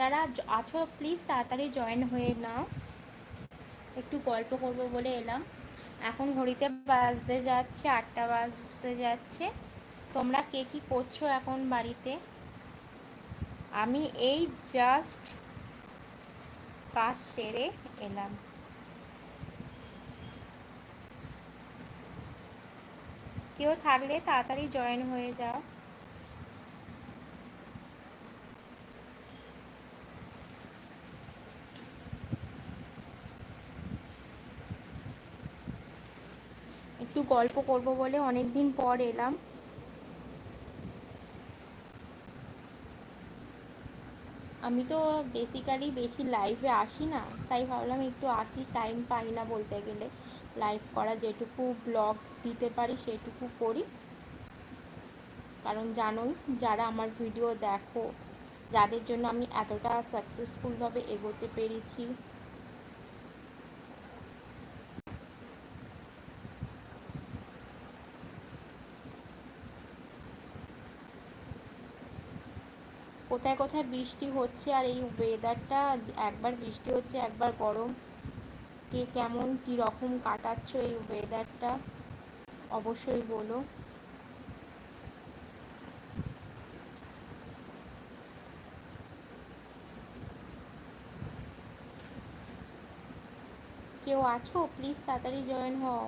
যারা আছো প্লিজ তাড়াতাড়ি জয়েন হয়ে নাও। একটু গল্প করব বলে এলাম। এখন ঘড়িতে বাজতে যাচ্ছে, আটটা বাজতে যাচ্ছে। তোমরা কে কী করছ এখন বাড়িতে? আমি এই জাস্ট কাজ সেরে এলাম। কেউ থাকলে তাড়াতাড়ি জয়েন হয়ে যাও একটু গল্প করব বলে অনেক দিন পর এলাম। আমি তো বেসিক্যালি বেশি লাইভে আসি না, তাই ভাবলাম একটু আসি টাইম পাই না বলতে গেলে। লাইভ করা যেটুকু ব্লগ দিতে পারি সেটুকু করি। কারণ জানোই, যারা আমার ভিডিও দেখো, যাদের জন্য আমি এতটা সাকসেসফুলভাবে এগোতে পেরেছি কোথায় কোথায় বৃষ্টি হচ্ছে আর এই ওয়েদারটা একবার বৃষ্টি হচ্ছে, একবার গরম। কে কেমন, কী রকম কাটাচ্ছ এই ওয়েদারটা অবশ্যই বলো। কেউ আছো? প্লিজ তাড়াতাড়ি জয়েন হও।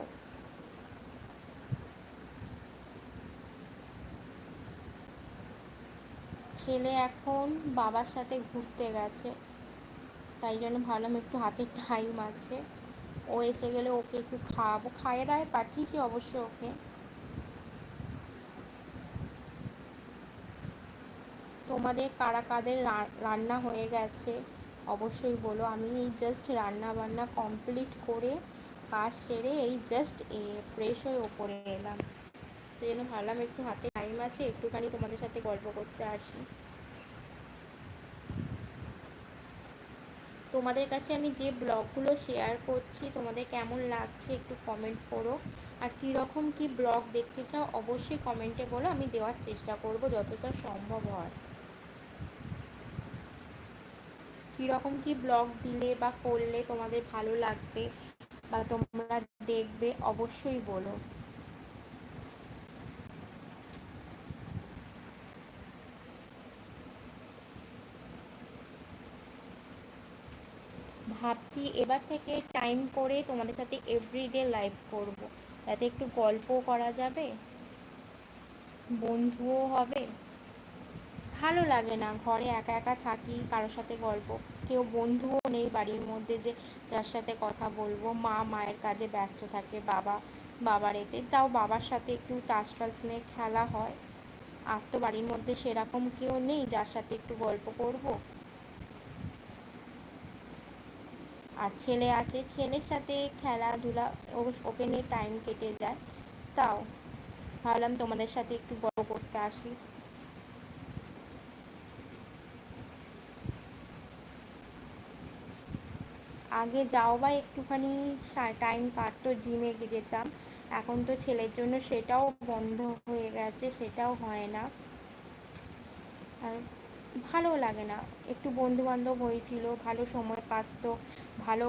ছেলে এখন বাবার সাথে ঘুরতে গেছে। তাই জন্য ভাবলাম একটু হাতে টাইম আছে। ও এসে গেলে ওকে একটু খাওয়াবো। খাইয়ে দায়ে পাঠিয়েছি অবশ্য ওকে। তোমাদের কারা কাদের রান্না হয়ে গেছে? অবশ্যই বলো। আমি এই জাস্ট রান্না বান্না কমপ্লিট করে কাজ সেরে এই জাস্ট ফ্রেশ হয়ে ওপরে এলাম। সেই জন্য ভাবলাম একটু হাতে টাইম আছে, একটুখানি তোমাদের সাথে গল্প করতে আসি। তোমাদের কাছে আমি যে ব্লগগুলো শেয়ার করছি, তোমাদের কেমন লাগছে একটু কমেন্ট করো। আর কীরকম কি ব্লগ দেখতে চাও, অবশ্যই কমেন্টে বলো, আমি দেওয়ার চেষ্টা করব যতটা সম্ভব হয়। কীরকম কি ব্লগ দিলে বা করলে তোমাদের ভালো লাগবে বা তোমরা দেখবে, অবশ্যই বলো। ভাবছি এবার থেকে টাইম করে তোমাদের সাথে এভরিডে লাইভ করব। যাতে একটু গল্পও করা যাবে, বন্ধুও হবে। ভালো লাগে না ঘরে একা একা থাকি, কারোর সাথে গল্প। কেউ বন্ধুও নেই বাড়ির মধ্যে যে যার সাথে কথা বলব। মা মায়ের কাজে ব্যস্ত থাকে, বাবা বাবার এতে। তাও বাবার সাথে একটু তাস পাস নিয়ে খেলা হয়। আর তো বাড়ির মধ্যে সেরকম কেউ নেই যার সাথে একটু গল্প করব। আর ছেলে আছে, ছেলের সাথে খেলাধুলা ওকে নিয়ে টাইম কেটে যায়। তাও, ভাবলাম তোমাদের সাথে একটু গল্প করতে আসি। আগে যাও বা একটুখানি টাইম কাটতো জিমে যেতাম। এখন তো ছেলের জন্য সেটাও বন্ধ হয়ে গেছে, সেটাও হয় না। আর ভালো লাগে না। একটু বন্ধুবান্ধব হয়েছিল, ভালো সময় কাটতো, ভালো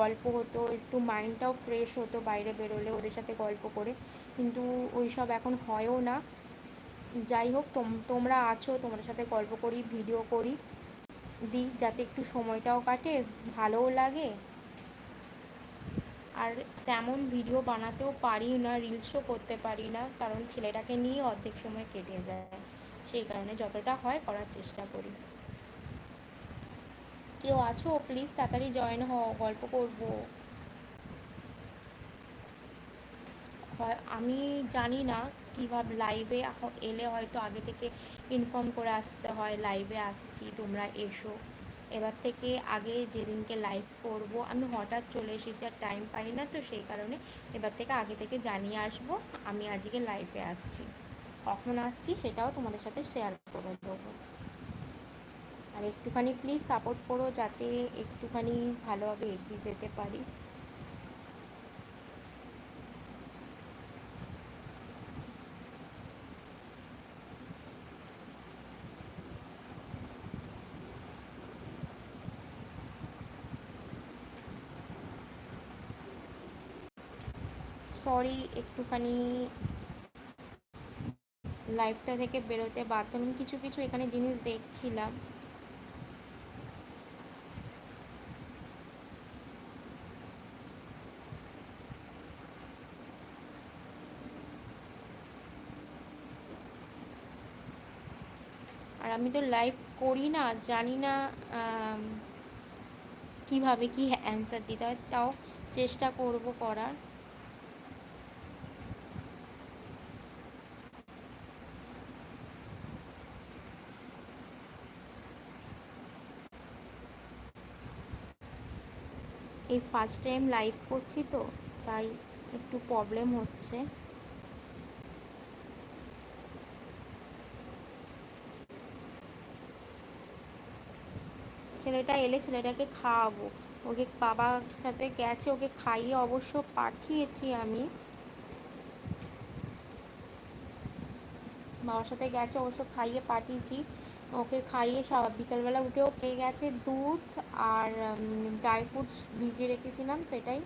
গল্প হতো, একটু মাইন্ডটাও ফ্রেশ হতো বাইরে বেরোলে ওদের সাথে গল্প করে। কিন্তু ওই সব এখন হয়ও না। যাই হোক তোমরা আছো, তোমাদের সাথে গল্প করি ভিডিও করি, দিই, যাতে একটু সময়টাও কাটে, ভালোও লাগে। আর তেমন ভিডিও বানাতেও পারি না রিলসও করতে পারি না, কারণ ছেলেটাকে নিয়ে অর্ধেক সময় কেটে যায়। সেই কারণে যতটা হয় করার চেষ্টা করি। কেউ আছো? প্লিজ তাড়াতাড়ি জয়েন হও, গল্প করব। হয়, আমি জানি না কীভাবে লাইভে এলে হয়তো আগে থেকে ইনফর্ম করে আসতে হয় লাইভে আসছি, তোমরা এসো। এবার থেকে আগে যেদিনকে লাইভ করব, আমি হঠাৎ চলে এসেছি আর টাইম পাই না তো সেই কারণে এবার থেকে আগে থেকে জানিয়ে আসব, আমি আজকে লাইভে আসছি। কখন আসছি সেটাও তোমাদের সাথে শেয়ার করে দেবো। আর একটুখানি প্লিজ সাপোর্ট করো যাতে একটুখানি ভালোভাবে এগিয়ে যেতে পারি। সরি একটুখানি লাইফটা থেকে বেরোতে বাধ্য আমি কিছু কিছু এখানে জিনিস দেখছিলাম। আর আমি তো লাইভ করি না, জানি না কীভাবে কি অ্যান্সার দিতে হয়, তাও চেষ্টা করব করার। এই ফার্স্ট টাইম লাইভ করছি তো, তাই একটু প্রবলেম হচ্ছে। ছেলেটা এলে ছেলেটাকে খাওয়াবো। ওকে বাবার সাথে গেছে, ওকে খাইয়ে অবশ্য পাঠিয়েছি আমি। বাবার সাথে গেছে, অবশ্য খাইয়ে পাঠিয়েছি। ওকে খাইয়ে সব বিকালবেলা উঠেও খেয়ে গেছে দুধ আর ড্রাই ফ্রুটস ভিজিয়ে রেখেছিলাম সেটাই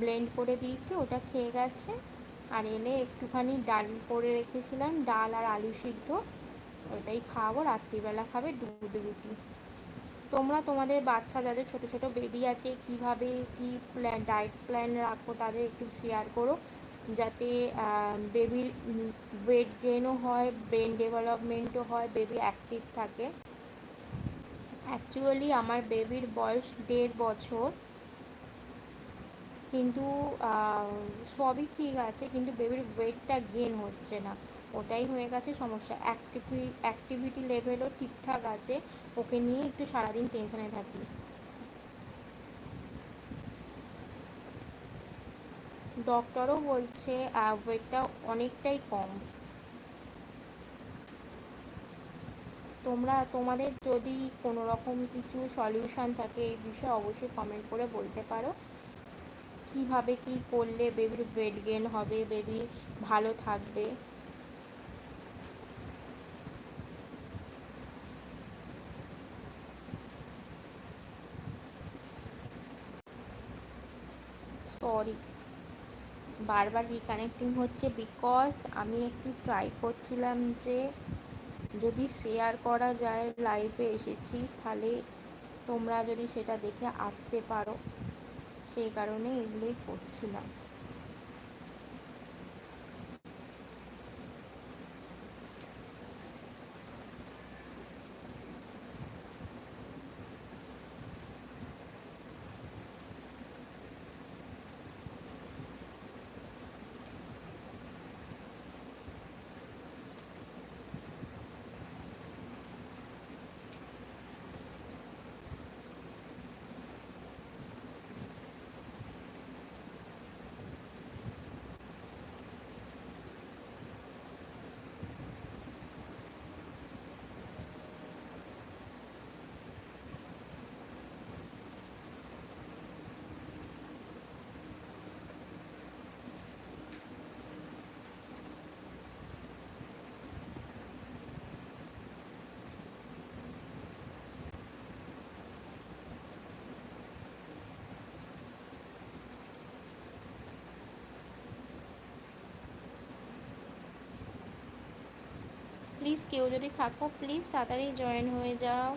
ব্লেন্ড করে দিয়েছি, ওটা খেয়ে গেছে। আর এলে একটুখানি ডাল করে রেখেছিলাম, ডাল আর আলু সিদ্ধ, ওটাই খাওয়াবো রাত্রিবেলা খাবে দুধ রুটি। তোমরা তোমাদের বাচ্চা, যাদের ছোট ছোট বেবি আছে, কীভাবে কি প্ল্যান ডায়েট প্ল্যান রাখো, তাদের একটু শেয়ার করো। যাতে বেবির ওয়েট গেনও হয় ব্রেন ডেভেলপমেন্টও হয় বেবি অ্যাক্টিভ থাকে। অ্যাকচুয়ালি আমার বেবির বয়স দেড় বছর। কিন্তু সবই ঠিক আছে, কিন্তু বেবির ওয়েটটা গেন হচ্ছে না। ওটাই হয়ে গেছে সমস্যা। অ্যাক্টিভি অ্যাক্টিভিটি লেভেলও ঠিকঠাক আছে। ওকে নিয়ে একটু সারাদিন টেনশনে থাকি। ডক্টরও বলছে ওয়েটটা অনেকটাই কম। তোমরা, তোমাদের যদি কোনো রকম কিছু সলিউশন থাকে এই বিষয়ে অবশ্যই কমেন্ট করে বলতে পারো। কীভাবে কি করলে বেবির ওয়েট গেন হবে বেবি ভালো থাকবে? সরি বারবার রিকানেক্টিং হচ্ছে বিকজ আমি একটু ট্রাই করছিলাম যে যদি শেয়ার করা যায় লাইভে এসেছি, তাহলে তোমরা যদি সেটা দেখে আসতে পারো। সেই কারণে এগুলোই করছিলাম। প্লিজ কেউ যদি থাকো প্লিজ তাড়াতাড়ি জয়েন হয়ে যাও।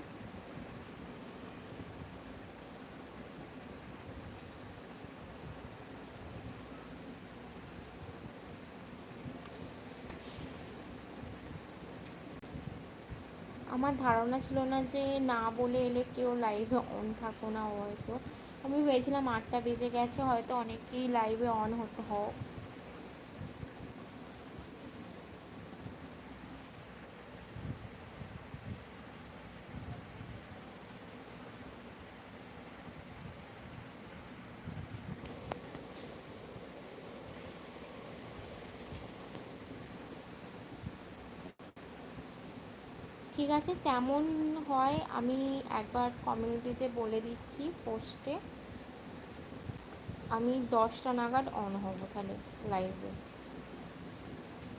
আমার ধারণা ছিল না যে না বলে এলে কেউ লাইভে অন থাকো না হয়তো। আমি ভেবেছিলাম আটটা বেজে গেছে, হয়তো অনেকেই লাইভে অন হতে। হোক ঠিক আছে, তেমন হয় আমি একবার কমিউনিটিতে বলে দিচ্ছি পোস্টে আমি দশটা নাগাদ অন হব তাহলে লাইভে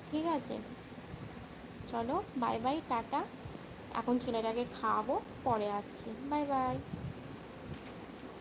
ঠিক আছে? চলো বাই বাই টাটা। এখন ছেলেটাকে খাওয়াবো, পরে আসছি। Bye bye